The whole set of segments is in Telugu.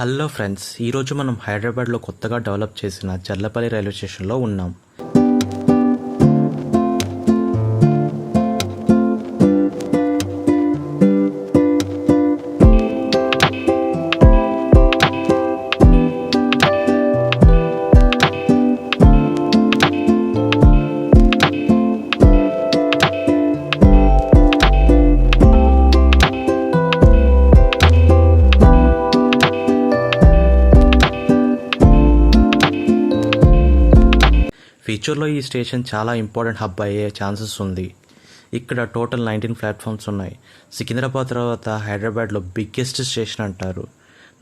హలో ఫ్రెండ్స్ ఈరోజు మనం హైదరాబాద్లో కొత్తగా డెవలప్ చేసిన చర్లపల్లి రైల్వే స్టేషన్లో ఉన్నాం. ఫ్యూచర్లో ఈ స్టేషన్ చాలా ఇంపార్టెంట్ హబ్ అయ్యే ఛాన్సెస్ ఉంది. ఇక్కడ టోటల్ నైన్టీన్ ప్లాట్ఫామ్స్ ఉన్నాయి. సికింద్రాబాద్ తర్వాత హైదరాబాద్లో బిగ్గెస్ట్ స్టేషన్ అంటారు.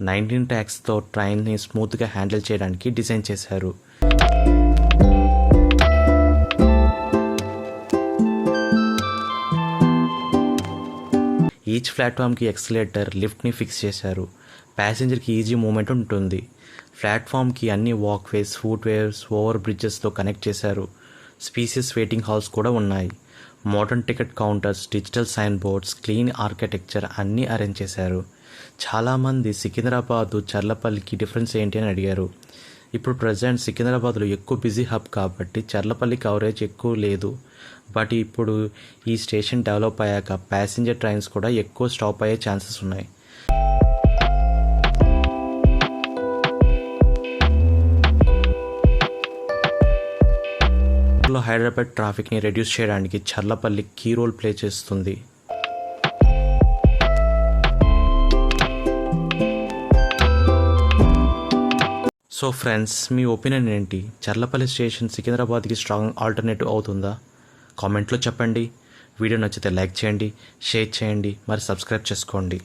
నైన్టీన్ ట్యాక్స్తో ట్రైన్ని స్మూత్గా హ్యాండిల్ చేయడానికి డిజైన్ చేశారు. ఈచ్ ప్లాట్ఫామ్కి ఎక్సలేటర్ లిఫ్ట్ని ఫిక్స్ చేశారు. ప్యాసింజర్కి ఈజీ మూమెంట్ ఉంటుంది. ప్లాట్ఫామ్కి అన్ని వాక్వేస్ ఫుట్వేర్స్ ఓవర్ బ్రిడ్జెస్తో కనెక్ట్ చేశారు. స్పీసెస్ వెయిటింగ్ హాల్స్ కూడా ఉన్నాయి. Modern ticket counters digital sign boards clean architecture అన్నీ అరేంజ్ చేశారు. చాలామంది సికింద్రాబాదు చర్లపల్లికి డిఫరెన్స్ ఏంటి అని అడిగారు. ఇప్పుడు ప్రజెంట్ సికింద్రాబాద్లో ఎక్కువ బిజీ హబ్ కాబట్టి చర్లపల్లి కవరేజ్ ఎక్కువ లేదు. బట్ ఇప్పుడు ఈ స్టేషన్ డెవలప్ అయ్యాక ప్యాసింజర్ ట్రైన్స్ కూడా ఎక్కువ స్టాప్ అయ్యే ఛాన్సెస్ ఉన్నాయి. హైదరాబాద్ ట్రాఫిక్ని రెడ్యూస్ చేయడానికి చర్లపల్లి కీ రోల్ ప్లే చేస్తుంది. సో ఫ్రెండ్స్ మీ ఒపీనియన్ ఏంటి? చర్లపల్లి స్టేషన్ సికింద్రాబాద్కి స్ట్రాంగ్ ఆల్టర్నేటివ్ అవుతుందా? కామెంట్లో చెప్పండి. వీడియో నచ్చితే లైక్ చేయండి షేర్ చేయండి మరి సబ్స్క్రైబ్ చేసుకోండి.